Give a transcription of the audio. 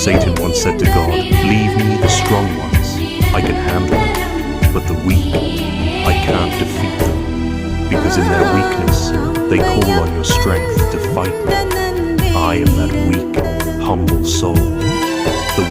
Satan once said to God, Leave me the strong ones, I can handle them, but the weak, I can't defeat them, because in their weakness they call on your strength to fight me. I am that weak, humble soul.